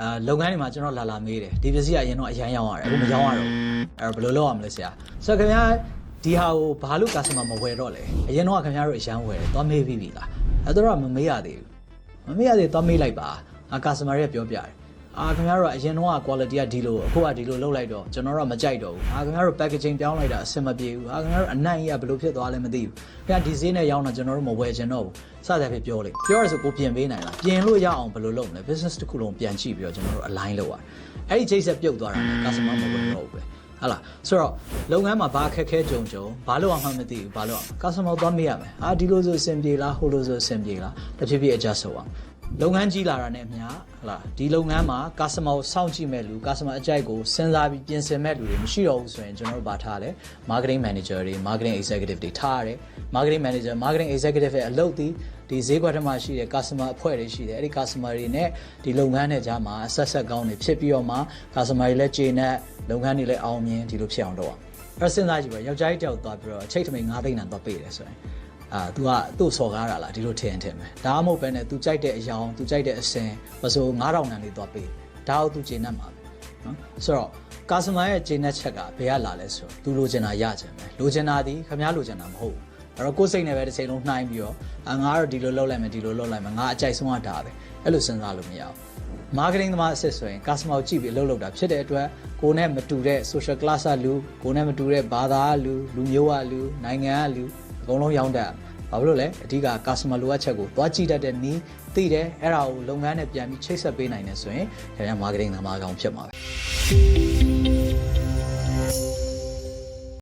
အာလုပ်ငန်းတွေမှာကျွန်တော်လာလာမေးတယ်ဒီပစ္စည်းကအရင်တော့အရန်ရောင်းရတယ်အခုမရောင်းရတော့ဘူးအဲ့တော့ဘယ်လိုလုပ်ရမလဲဆရာဆိုတော့ခင်ဗျာဒီဟာကိုဘာလို့ customer မဝယ်တော့လဲအရင်တော့ခင်ဗျားတို့အရန်ဝယ်တယ်သွားမေးပြီးပြီလားအဲ့တော့မမေးရသေးဘူးမမေးရသေးသွားမေးလိုက်ပါအာ customer ရဲ့ပြောပြတယ် အာခင်ဗျားတို့ကအရင်တော့ quality ကဒီလိုအခုကဒီလိုလုပ်လိုက်တော့ကျွန်တော်တို့ကမကြိုက်တော့ဘူးအာခင်ဗျားတို့ packaging ပြောင်းလိုက်တာအဆင်မပြေဘူးအာခင်ဗျားတို့အနံ့ကြီးကဘယ်လိုဖြစ်သွားလဲမသိဘူးခင်ဗျာဒီဈေးနဲ့ရောင်းတာကျွန်တော်တို့မဝယ်ချင်တော့ဘူးစသဖြင့်ပြောလိုက်ပြောရဆိုကိုပြင်ပေးနိုင်လားပြင်လို့ရအောင်ဘယ်လိုလုပ်မလဲ business တစ်ခုလုံးပြန်ကြည့်ပြီးတော့ကျွန်တော်တို့ align လုပ်ရတယ်အဲ့ဒီချိတ်ဆက်ပြုတ်သွားတာနဲ့ customer မဝယ်တော့ဘူးပဲဟာလားဆိုတော့လုပ်ငန်းမှာဘာအခက်ခဲကြုံကြုံဘာလို့အောင်မှမသိဘူးဘာလို့အောင် customer သွားမေးရမယ်အာဒီလိုဆိုအဆင်ပြေလားဟိုလိုဆိုအဆင်ပြေလားတဖြည်းဖြည်း adjust လုပ်အောင် လုပ်ငန်းကြီးလာတာနဲ့အမျှဟလာဒီလုပ်ငန်းမှာ customer ကိုစောင့်ကြည့်မဲ့လူ customer အကြိုက်ကိုစဉ်းစားပြီးပြင်ဆင်မဲ့လူတွေမရှိတော့ဘူးဆိုရင်ကျွန်တော်တို့ဗာထားတယ် marketing manager တွေ marketing executive တွေထားရတယ် marketing manager marketing executive ရဲ့အလုပ်ဒီဒီဈေးကွက်ထဲမှာရှိတဲ့ customer အဖွဲ့တွေရှိတယ်အဲ့ဒီ customer တွေနဲ့ဒီလုပ်ငန်းနဲ့ကြားမှာဆက်ဆက်ကောင်းတွေဖြစ်ပြီးတော့မှ customer တွေလည်းကျေနပ်လုပ်ငန်းတွေလည်းအောင်မြင်ဒီလိုဖြစ်အောင်လုပ်အောင်အဲ့တော့စဉ်းစားကြည့်ပါယောက်ျားကြီးတယောက်သွားပြီးတော့အချိတ်ထမိန်9သိန်းတန်သွားပေးတယ်ဆိုရင် အာ तू ကသူ့စော်ကားတာလားဒီလိုထင်ထင်ပဲဒါမှမဟုတ်ပဲနဲ့ तू ကြိုက်တဲ့အယောင် तू ကြိုက်တဲ့အစင်မဆို9000တန်လေးသွားပေးဒါကို तू ကျေနပ်မှာပဲနော်ဆိုတော့ customer ရဲ့ကျေနပ်ချက်ကဘယ်ကလာလဲဆိုတော့ तू လိုချင်တာရချင်ပဲလိုချင်တာဒီခင်ဗျားလိုချင်တာမဟုတ်ဘူးအဲ့တော့ကိုယ်စိတ်နဲ့ပဲတစ်ချိန်လုံးနှိုင်းပြီးတော့အာငါကတော့ဒီလိုလုပ်လိုက်မယ်ဒီလိုလုပ်လိုက်မယ်ငါအကြိုက်ဆုံးကဒါပဲအဲ့လိုစဉ်းစားလို့မရဘူး marketing သမားအစစ်ဆိုရင် customer ကိုကြည့်ပြီးအလုပ်လုပ်တာဖြစ်တဲ့အတွက်ကိုယ်နဲ့မတူတဲ့ social class ကလူကိုယ်နဲ့မတူတဲ့ဘာသာကလူလူမျိုးကလူနိုင်ငံကလူ အကုန်လုံးရောင်းတတ်ဘာဖြစ်လို့လဲအဓိက customer လိုအပ်ချက်ကိုသွားကြည့်တတ်တဲ့နည်းသိတယ်အဲ့ဒါကိုလုပ်ငန်းနဲ့ပြန်ပြီးချိတ်ဆက်ပေးနိုင်တယ်ဆိုရင်ခင်ဗျာ marketing သမားကောင်ဖြစ်မှာပဲ